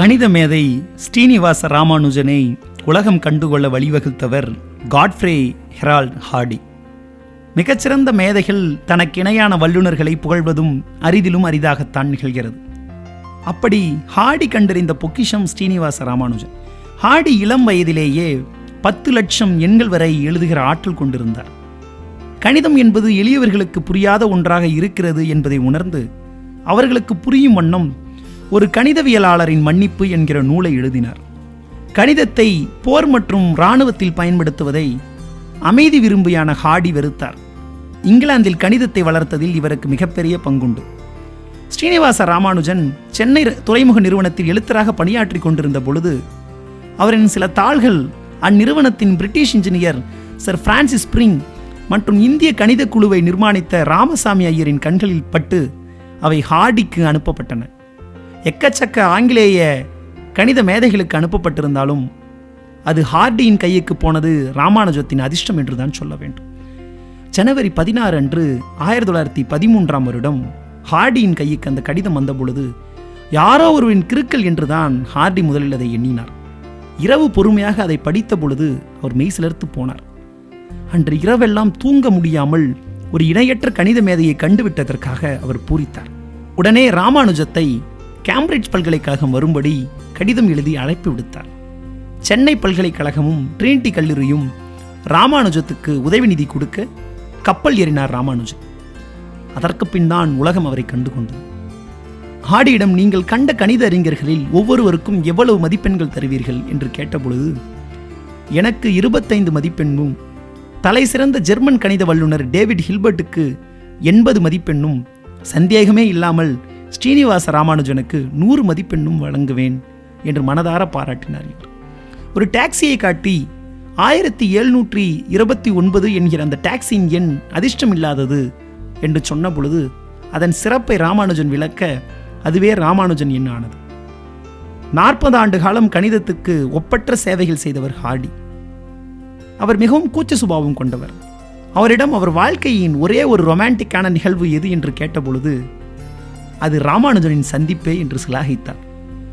கணித மேதை ஸ்ரீனிவாச ராமானுஜனை உலகம் கண்டுகொள்ள வழிவகுத்தவர் காட்ஃப்ரே ஹெரால்ட் ஹார்டி மிகச்சிறந்த மேதைகள் தனக்கிணையான வல்லுநர்களை புகழ்வதும் அரிதிலும் அரிதாகத்தான் நிகழ்கிறது. அப்படி ஹார்டி கண்டறிந்த பொக்கிஷம் ஸ்ரீனிவாச ராமானுஜன். ஹார்டி இளம் வயதிலேயே பத்து லட்சம் எண்கள் வரை எழுதுகிற ஆற்றல் கொண்டிருந்தார். கணிதம் என்பது எளியவர்களுக்கு புரியாத ஒன்றாக இருக்கிறது என்பதை உணர்ந்து அவர்களுக்கு புரியும் வண்ணம் ஒரு கணிதவியலாளரின் மன்னிப்பு என்கிற நூலை எழுதினார். கணிதத்தை போர் மற்றும் இராணுவத்தில் பயன்படுத்துவதை அமைதி விரும்பியான ஹார்டி வெறுத்தார். இங்கிலாந்தில் கணிதத்தை வளர்த்ததில் இவருக்கு மிகப்பெரிய பங்குண்டு. ஸ்ரீனிவாச ராமானுஜன் சென்னை துறைமுக நிறுவனத்தில் எழுத்தராக பணியாற்றிக் கொண்டிருந்த பொழுது அவரின் சில தாள்கள் அந்நிறுவனத்தின் British engineer sir Francis Spring மற்றும் இந்திய கணித குழுவை நிர்மாணித்த ராமசாமி ஐயரின் கண்களில் பட்டு அவை ஹார்டிக்கு அனுப்பப்பட்டன. எக்கச்சக்க ஆங்கிலேய கணித மேதைகளுக்கு அனுப்பப்பட்டிருந்தாலும் அது ஹார்டியின் கையுக்கு போனது ராமானுஜத்தின் அதிர்ஷ்டம் என்றுதான் சொல்ல வேண்டும். ஜனவரி பதினாறு அன்று ஆயிரத்தி தொள்ளாயிரத்தி பதிமூன்றாம் வருடம் ஹார்டியின் கைக்கு அந்த கடிதம் வந்த பொழுது யாரோ ஒருவரின் கிருக்கல் என்றுதான் ஹார்டி முதலில் அதை எண்ணினார். இரவு பொறுமையாக அதை படித்த பொழுது அவர் மெய்சிலர்த்து போனார். அன்று இரவெல்லாம் தூங்க முடியாமல் ஒரு இணையற்ற கணித மேதையை கண்டுவிட்டதற்காக அவர் பூரித்தார். உடனே ராமானுஜத்தை கேம்பிரிட்ஜ் பல்கலைக்கழகம் வரும்படி கடிதம் எழுதி அழைப்பு விடுத்தார். சென்னை பல்கலைக்கழகமும் ட்ரினிட்டி கல்லூரியும் ராமானுஜத்துக்கு உதவி நிதி கொடுக்க கப்பல் ஏறினார் ராமானுஜன். அதற்கு பின் தான் உலகம் அவரை கண்டு கொண்டது. ஹாடியிடம் நீங்கள் கண்ட கணித அறிஞர்களில் ஒவ்வொருவருக்கும் எவ்வளவு மதிப்பெண்கள் தருவீர்கள்? என்று கேட்டபொழுது எனக்கு இருபத்தைந்து மதிப்பெண்ணும் தலை சிறந்த ஜெர்மன் கணித வல்லுநர் டேவிட் ஹில்பர்ட்டுக்கு எண்பது மதிப்பெண்ணும் சந்தேகமே இல்லாமல் ஸ்ரீனிவாச ராமானுஜனுக்கு நூறு மதிப்பெண்ணும் வழங்குவேன் என்று மனதார பாராட்டினார் இவர். ஒரு டாக்ஸியை காட்டி ஆயிரத்தி எழுநூற்றி இருபத்தி ஒன்பது என்கிற அந்த டாக்ஸியின் எண் அதிர்ஷ்டம் இல்லாதது என்று சொன்ன பொழுது அதன் சிறப்பை ராமானுஜன் விளக்க அதுவே ராமானுஜன் எண் ஆனது நாற்பது ஆண்டு காலம் கணிதத்துக்கு ஒப்பற்ற சேவைகள் செய்தவர் ஹார்டி. அவர் மிகவும் கூச்ச சுபாவம் கொண்டவர். அவரிடம் அவர் வாழ்க்கையின் ஒரே ஒரு ரொமான்டிக்கான நிகழ்வு எது என்று கேட்டபொழுது அது ராமானுஜனின் சந்திப்பே என்று சிலாகித்தார்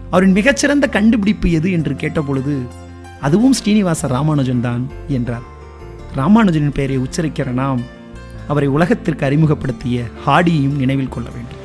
அவரின் மிகச்சிறந்த கண்டுபிடிப்பு எது என்று கேட்டபொழுது அதுவும் ஸ்ரீனிவாச ராமானுஜன் தான் என்றார் ராமானுஜனின் பெயரை உச்சரிக்கிற நாம் அவரை உலகத்திற்கு அறிமுகப்படுத்திய ஹாடியையும் நினைவில் கொள்ள வேண்டும்.